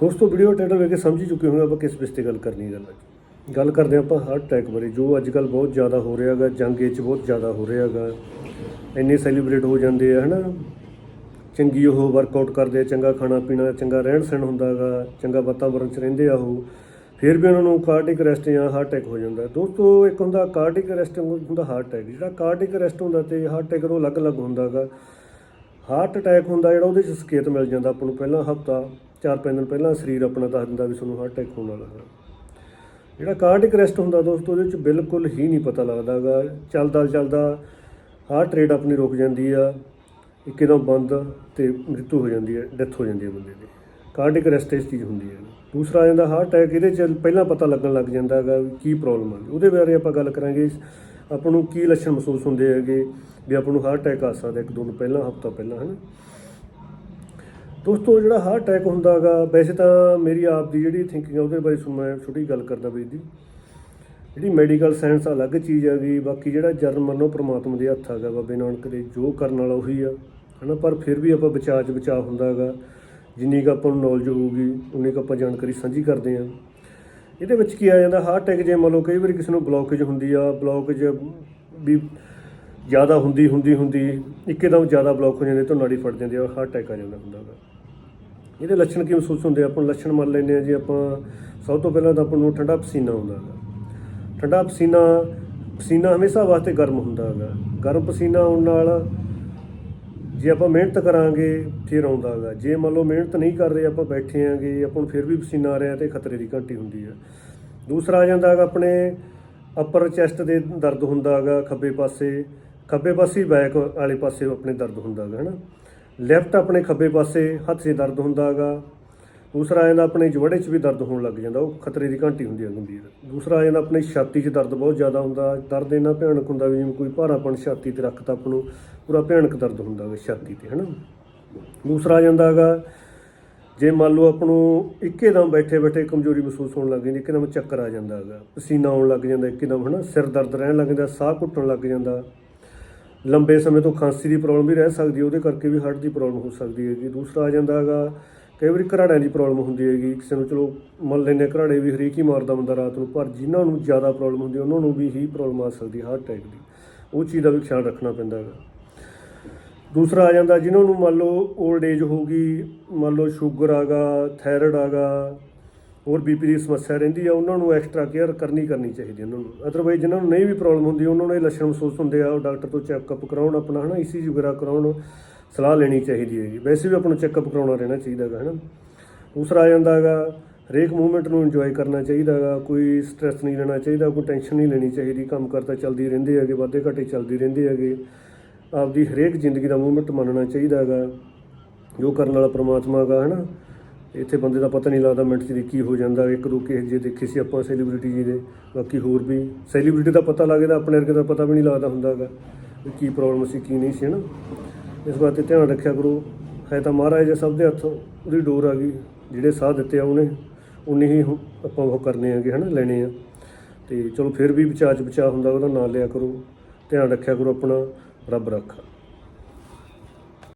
ਦੋਸਤੋ video title ਵੇਖ ਕੇ ਸਮਝ ਹੀ ਚੁੱਕੇ ਹੋਗੇ ਆਪਾਂ ਕਿਸ ਵਿਸ਼ੇ ਤੇ ਗੱਲ ਕਰਨੀ ਹੈ ਗੱਲ ਅੱਜ। ਗੱਲ ਕਰਦੇ ਹਾਂ ਆਪਾਂ ਹਾਰਟ ਅਟੈਕ ਬਾਰੇ, ਜੋ ਅੱਜ ਕੱਲ ਬਹੁਤ ਜ਼ਿਆਦਾ ਹੋ ਰਿਹਾ ਹੈਗਾ, ਜੰਗ ਵਿੱਚ ਬਹੁਤ ਜ਼ਿਆਦਾ ਹੋ ਰਿਹਾ ਹੈਗਾ। ਇੰਨੇ ਸੈਲੀਬ੍ਰੇਟ ਹੋ ਜਾਂਦੇ ਆ, ਹਨਾ? ਚੰਗੀ ਉਹ ਵਰਕਆਊਟ ਕਰਦੇ ਆ, ਚੰਗਾ ਖਾਣਾ ਪੀਣਾ, ਚੰਗਾ ਰਹਿਣ ਸਹਿਣ ਹੁੰਦਾ ਹੈਗਾ, ਚੰਗਾ ਵਾਤਾਵਰਣ 'ਚ ਰਹਿੰਦੇ ਆ ਉਹ। ਫਿਰ ਵੀ ਉਹਨਾਂ ਨੂੰ ਕਾਰਟਿਕ ਅਰੈਸਟ ਜਾਂ ਹਾਰਟ ਅਟੈਕ ਹੋ ਜਾਂਦਾ। ਦੋਸਤੋ, ਇੱਕ ਹੁੰਦਾ ਕਾਰਡਿਕ ਅਰੈਸਟ ਹੁੰਦਾ ਹਾਰਟ ਅਟੈਕ ਜਿਹੜਾ ਕਾਰਡਿਕ ਅਰੈਸਟ ਹੁੰਦਾ ਤੇ ਹਾਰਟ ਅਟੈਕ ਉਹ ਅਲੱਗ-ਅਲੱਗ ਹੁੰਦਾ ਹੈਗਾ। ਹਾਰਟ ਅਟੈਕ ਹੁੰਦਾ ਜਿਹੜਾ ਉਹਦੇ 'ਚ ਸੰਕੇਤ ਮਿਲ ਜਾਂਦਾ ਆਪਾਂ ਨੂੰ ਪਹਿਲਾਂ ਹਫਤਾ। 4-5 ਦਿਨ ਪਹਿਲਾਂ ਸਰੀਰ ਆਪਣਾ ਦੱਸ ਦਿੰਦਾ ਵੀ ਤੁਹਾਨੂੰ ਹਾਰਟ ਅਟੈਕ ਹੋਣ ਵਾਲਾ ਹੈ। ਜਿਹੜਾ ਕਾਰਡਿਕ ਅਰੈਸਟ ਹੁੰਦਾ ਦੋਸਤੋ, ਉਹਦੇ 'ਚ ਬਿਲਕੁਲ ਹੀ ਨਹੀਂ ਪਤਾ ਲੱਗਦਾਗਾ। ਚੱਲਦਾ ਚੱਲਦਾ ਹਾਰਟ ਰੇਟ ਆਪਣੀ ਰੁਕ ਜਾਂਦੀ ਆ ਇੱਕਦਮ ਬੰਦ ਤੇ ਮ੍ਰਿਤੂ ਹੋ ਜਾਂਦੀ ਹੈ ਡੈਥ ਹੋ ਜਾਂਦੀ ਹੈ ਬੰਦੇ ਦੀ। ਕਾਰਡਿਕ ਅਰੈਸਟ ਇਸ ਚੀਜ਼ ਹੁੰਦੀ ਹੈ। ਦੂਸਰਾ ਆ ਜਾਂਦਾ ਹਾਰਟ ਅਟੈਕ ਇਹਦੇ 'ਚ ਪਹਿਲਾਂ ਪਤਾ ਲੱਗਣ ਲੱਗ ਜਾਂਦਾ ਹੈਗਾ ਵੀ ਕੀ ਪ੍ਰੋਬਲਮ ਆ। ਉਹਦੇ ਬਾਰੇ ਆਪਾਂ ਗੱਲ ਕਰਾਂਗੇ। ਆਪਾਂ ਨੂੰ ਕੀ ਲੱਛਣ ਮਹਿਸੂਸ ਹੁੰਦੇ ਹੈਗੇ, ਵੀ ਆਪਾਂ ਨੂੰ ਹਾਰਟ ਅਟੈਕ ਆ ਸਕਦਾ ਇੱਕ ਦੋ ਦਿਨ ਪਹਿਲਾਂ, ਹਫਤਾ ਪਹਿਲਾਂ, ਹਨਾ? ਦੋਸਤੋ, ਜਿਹੜਾ ਹਾਰਟ ਅਟੈਕ ਹੁੰਦਾ ਹੈਗਾ ਵੈਸੇ ਤਾਂ ਮੇਰੀ ਆਪ ਦੀ ਜਿਹੜੀ ਥਿੰਕਿੰਗ ਆ, ਉਹਦੇ ਬਾਰੇ ਮੈਂ ਛੋਟੀ ਗੱਲ ਕਰਦਾ ਵੀ ਦੀ ਜਿਹੜੀ ਮੈਡੀਕਲ ਸਾਇੰਸ ਅਲੱਗ ਚੀਜ਼ ਹੈਗੀ ਬਾਕੀ ਜਿਹੜਾ ਜਨਮ ਮਨੋ ਪ੍ਰਮਾਤਮਾ ਦੇ ਹੱਥ ਹੈਗਾ ਬਾਬੇ ਨਾਨਕ ਦੇ, ਜੋ ਕਰਨ ਵਾਲਾ ਉਹੀ ਆ, ਹਨਾ? ਪਰ ਫਿਰ ਵੀ ਆਪਾਂ ਬਚਾਅ 'ਚ ਬਚਾਅ ਹੁੰਦਾ ਹੈਗਾ ਜਿੰਨੀ ਕੁ ਆਪਾਂ ਨੂੰ ਨੌਲੇਜ ਹੋਊਗੀ, ਉਨੀ ਕੁ ਆਪਾਂ ਜਾਣਕਾਰੀ ਸਾਂਝੀ ਕਰਦੇ ਹਾਂ ਇਹਦੇ ਵਿੱਚ ਕੀ ਆ ਜਾਂਦਾ ਹਾਰਟ ਅਟੈਕ ਜੇ ਮੰਨ ਲਓ, ਕਈ ਵਾਰੀ ਕਿਸੇ ਨੂੰ ਬਲੌਕੇਜ ਹੁੰਦੀ ਆ ਬਲੌਕੇਜ ਵੀ ਜ਼ਿਆਦਾ ਹੁੰਦੀ ਹੁੰਦੀ ਹੁੰਦੀ, ਇੱਕਦਮ ਜ਼ਿਆਦਾ ਬਲੌਕ ਹੋ ਜਾਂਦੇ ਤਾਂ ਨਾੜੀ ਫਟ ਜਾਂਦੀ ਆ ਹਾਰਟ ਅਟੈਕ ਆ ਜਾਂਦਾ ਹੁੰਦਾ ਗਾ ਇਹਦੇ ਲੱਛਣ ਕੀ ਮਹਿਸੂਸ ਹੁੰਦੇ ਆ? ਆਪਾਂ ਲੱਛਣ ਮੰਨ ਲੈਂਦੇ ਆ ਜੀ, ਆਪਾਂ ਸਭ ਤੋਂ ਪਹਿਲਾਂ ਤਾਂ ਆਪਾਂ ਨੂੰ ਠੰਡਾ ਪਸੀਨਾ ਆਉਂਦਾ ਹੈਗਾ। ਠੰਡਾ ਪਸੀਨਾ ਪਸੀਨਾ ਹਮੇਸ਼ਾ ਵਾਸਤੇ ਗਰਮ ਹੁੰਦਾ ਹੈਗਾ। ਗਰਮ ਪਸੀਨਾ ਆਉਣ ਨਾਲ ਜੇ ਆਪਾਂ ਮਿਹਨਤ ਕਰਾਂਗੇ, ਫਿਰ ਆਉਂਦਾ ਹੈਗਾ। ਜੇ ਮੰਨ ਲਓ ਮਿਹਨਤ ਨਹੀਂ ਕਰ ਰਹੇ, ਆਪਾਂ ਬੈਠੇ ਆਂਗੇ ਆਪਾਂ ਨੂੰ ਫਿਰ ਵੀ ਪਸੀਨਾ ਆ ਰਿਹਾ ਤੇ ਖਤਰੇ ਦੀ ਘੰਟੀ ਹੁੰਦੀ ਹੈ ਦੂਸਰਾ ਆ ਜਾਂਦਾ ਹੈਗਾ, ਆਪਣੇ ਅਪਰ ਚੈਸਟ ਦੇ ਦਰਦ ਹੁੰਦਾ ਹੈਗਾ, ਖੱਬੇ ਪਾਸੇ। ਖੱਬੇ ਪਾਸੇ ਬੈਕ ਵਾਲੇ ਪਾਸੇ ਆਪਣੇ ਦਰਦ ਹੁੰਦਾ ਹੈਗਾ, ਹਨਾ? ਲੈਫਟ ਆਪਣੇ ਖੱਬੇ ਪਾਸੇ, ਹੱਥ 'ਚ ਦਰਦ ਹੁੰਦਾ ਹੈਗਾ। ਦੂਸਰਾ ਆ ਜਾਂਦਾ ਆਪਣੇ ਜਵੜੇ 'ਚ ਵੀ ਦਰਦ ਹੋਣ ਲੱਗ ਜਾਂਦਾ, ਉਹ ਖਤਰੇ ਦੀ ਘੰਟੀ ਹੁੰਦੀ ਹੈ ਗੰਭੀਰ। ਦੂਸਰਾ ਆ ਜਾਂਦਾ ਆਪਣੀ ਛਾਤੀ 'ਚ ਦਰਦ ਬਹੁਤ ਜ਼ਿਆਦਾ ਹੁੰਦਾ, ਦਰਦ ਇੰਨਾ ਭਿਆਨਕ ਹੁੰਦਾ ਵੀ ਜਿਵੇਂ ਕੋਈ ਭਾਰਾਪਣ ਛਾਤੀ ਤੇ ਰੱਖਤਾ ਆਪ ਨੂੰ, ਪੂਰਾ ਭਿਆਨਕ ਦਰਦ ਹੁੰਦਾ ਹੈਗਾ ਛਾਤੀ ਤੇ, ਹਨਾ? ਦੂਸਰਾ ਆ ਜਾਂਦਾ ਹੈਗਾ, ਜੇ ਮੰਨ ਲਓ ਆਪ ਨੂੰ ਇੱਕੇਦਮ ਬੈਠੇ ਬੈਠੇ ਕਮਜ਼ੋਰੀ ਮਹਿਸੂਸ ਹੋਣ ਲੱਗ ਜਾਂਦੀ, ਇੱਕਦਮ ਚੱਕਰ ਆ ਜਾਂਦਾ ਹੈਗਾ, ਪਸੀਨਾ ਆਉਣ ਲੱਗ ਜਾਂਦਾ, ਇੱਕਦਮ, ਹਨਾ? ਸਿਰ ਦਰਦ ਰਹਿਣ ਲੱਗ ਜਾਂਦਾ, ਸਾਹ ਘੁੱਟਣ ਲੱਗ ਜਾਂਦਾ। ਲੰਬੇ ਸਮੇਂ ਤੋਂ ਖਾਂਸੀ ਦੀ ਪ੍ਰੋਬਲਮ ਵੀ ਰਹਿ ਸਕਦੀ ਹੈ, ਉਹਦੇ ਕਰਕੇ ਵੀ ਹਾਰਟ ਦੀ ਪ੍ਰੋਬਲਮ ਹੋ ਸਕਦੀ ਹੈਗੀ। ਦੂਸਰਾ ਆ ਜਾਂਦਾ ਹੈਗਾ, ਕਈ ਵਾਰੀ ਘਰਾੜਿਆਂ ਦੀ ਪ੍ਰੋਬਲਮ ਹੁੰਦੀ ਹੈਗੀ। ਕਿਸੇ ਨੂੰ ਚਲੋ ਮੰਨ ਲੈਂਦੇ ਹਾਂ ਘਰਾੜੇ ਵੀ ਹਰੇਕ ਹੀ ਮਾਰਦਾ ਬੰਦਾ ਰਾਤ ਨੂੰ, ਪਰ ਜਿਨ੍ਹਾਂ ਨੂੰ ਜ਼ਿਆਦਾ ਪ੍ਰੋਬਲਮ ਹੁੰਦੀ, ਉਹਨਾਂ ਨੂੰ ਵੀ ਹੀ ਪ੍ਰੋਬਲਮ ਆ ਸਕਦੀ ਹਾਰਟ ਅਟੈਕ ਦੀ। ਉਹ ਚੀਜ਼ ਦਾ ਵੀ ਖਿਆਲ ਰੱਖਣਾ ਪੈਂਦਾ ਹੈਗਾ। ਦੂਸਰਾ ਆ ਜਾਂਦਾ, ਜਿਨ੍ਹਾਂ ਨੂੰ ਮੰਨ ਲਓ 올ਡ ਏਜ ਹੋ ਗਈ, ਮੰਨ ਲਓ ਸ਼ੂਗਰ ਆਗਾ ਥਾਇਰਾਇਡ ਆਗਾ ਹੋਰ ਬੀਪੀ ਦੀ ਸਮੱਸਿਆ ਰਹਿੰਦੀ ਆ, ਉਹਨਾਂ ਨੂੰ ਐਕਸਟਰਾ ਕੇਅਰ ਕਰਨੀ ਕਰਨੀ ਚਾਹੀਦੀ ਉਹਨਾਂ ਨੂੰ। ਅਦਰਵਾਈਜ਼ ਜਿਨ੍ਹਾਂ ਨੂੰ ਨਹੀਂ ਵੀ ਪ੍ਰੋਬਲਮ ਹੁੰਦੀ, ਉਹਨਾਂ ਨੂੰ ਇਹ ਲੱਛਣ ਮਹਿਸੂਸ ਹੁੰਦੇ ਆ, ਉਹ ਡਾਕਟਰ ਤੋਂ ਚੈੱਕਅਪ ਕਰਾਉਣ ਆਪਣਾ, ਹਨਾ ਈਸੀਜੀ ਵਗੈਰਾ ਕਰਾਉਣ, ਸਲਾਹ ਲੈਣੀ ਚਾਹੀਦੀ ਹੈਗੀ। ਵੈਸੇ ਵੀ ਆਪਾਂ ਨੂੰ ਚੈੱਕਅਪ ਕਰਾਉਣਾ ਰਹਿਣਾ ਚਾਹੀਦਾ ਹੈ ਹਨਾ। ਦੂਸਰਾ ਆ ਜਾਂਦਾ ਹੈਗਾ, ਹਰੇਕ ਮੂਵਮੈਂਟ ਨੂੰ ਇੰਜੋਏ ਕਰਨਾ ਚਾਹੀਦਾ ਹੈਗਾ, ਕੋਈ ਸਟ੍ਰੈਸ ਨਹੀਂ ਲੈਣਾ ਚਾਹੀਦਾ, ਕੋਈ ਟੈਨਸ਼ਨ ਨਹੀਂ ਲੈਣੀ ਚਾਹੀਦੀ, ਕੰਮ ਕਰਤਾ ਚੱਲਦੀ ਰਹਿੰਦੇ ਹੈਗੇ, ਵਾਧੇ ਘਾਟੇ ਚੱਲਦੀ ਰਹਿੰਦੇ ਹੈਗੇ। ਆਪਦੀ ਹਰੇਕ ਜ਼ਿੰਦਗੀ ਦਾ ਮੂਵਮੈਂਟ ਮੰਨਣਾ ਚਾਹੀਦਾ ਹੈਗਾ, ਜੋ ਕਰਨ ਵਾਲਾ ਪ੍ਰਮਾਤਮਾ ਹੈਗਾ, ਹਨਾ। ਇੱਥੇ ਬੰਦੇ ਦਾ ਪਤਾ ਨਹੀਂ ਲੱਗਦਾ, ਮਿੰਟ 'ਚ ਦੀ ਕੀ ਹੋ ਜਾਂਦਾ, ਇੱਕ ਦੋ ਕੇਸ ਜੇ ਦੇਖੇ ਸੀ ਆਪਾਂ ਸੈਲੀਬ੍ਰਿਟੀ ਜੀ ਦੇ, ਬਾਕੀ ਹੋਰ ਵੀ। ਸੈਲੀਬ੍ਰਿਟੀ ਦਾ ਪਤਾ ਲੱਗਦਾ, ਆਪਣੇ ਵਰਗੇ ਦਾ ਪਤਾ ਵੀ ਨਹੀਂ ਲੱਗਦਾ ਹੁੰਦਾ ਹੈਗਾ ਵੀ ਕੀ ਪ੍ਰੋਬਲਮ ਸੀ, ਕੀ ਨਹੀਂ ਸੀ, ਹਨਾ? ਇਸ ਬਾਤ ਤੇ ਧਿਆਨ ਰੱਖਿਆ ਕਰੋ। ਹੈ ਤਾਂ ਮਹਾਰਾਜ ਦੇ ਸਭ ਦੇ ਹੱਥੋਂ ਉਹਦੀ ਡੋਰ ਆ ਗਈ, ਜਿਹੜੇ ਸਾਹ ਦਿੱਤੇ ਆ ਉਹਨੇ ਉਨੀ ਹੀ ਆਪਾਂ ਉਹ ਕਰਨੇ ਆਗੇ ਹਨਾ, ਲੈਣੇ ਆ। ਤੇ ਚਲੋ ਫਿਰ ਵੀ ਬਚਾਅ ਚ ਬਚਾਅ ਹੁੰਦਾ, ਉਹਦਾ ਨਾਂ ਲਿਆ ਕਰੋ। ਧਿਆਨ ਰੱਖਿਆ ਕਰੋ ਆਪਣਾ, ਰੱਬ ਰੱਖਾ।